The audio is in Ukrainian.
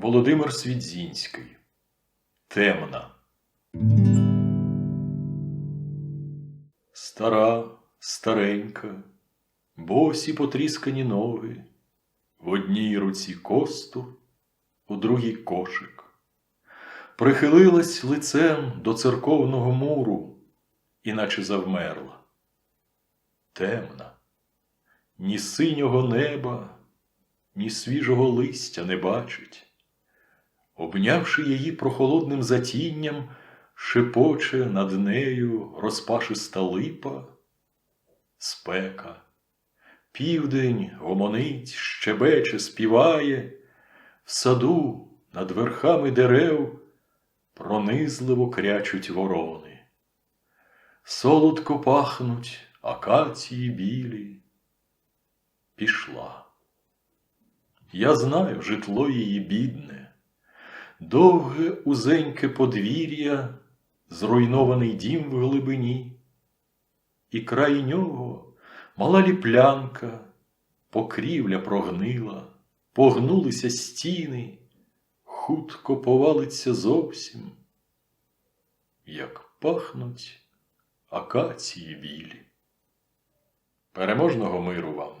Володимир Свідзінський. Темна. Стара, старенька, босі потріскані ноги, в одній руці костур, у другій кошик. Прихилилась лицем до церковного муру, іначе завмерла. Темна, ні синього неба, ні свіжого листя не бачить. Обнявши її прохолодним затінням, шепоче над нею розпашиста липа, спека. Південь гомонить, щебече, співає, в саду над верхами дерев пронизливо крячуть ворони. Солодко пахнуть акації білі. Пішла. Я знаю житло її бідне, довге узеньке подвір'я, зруйнований дім в глибині, і край нього мала ліплянка, покрівля прогнила, погнулися стіни, хутко повалиться зовсім, як пахнуть акації білі. Переможного миру вам!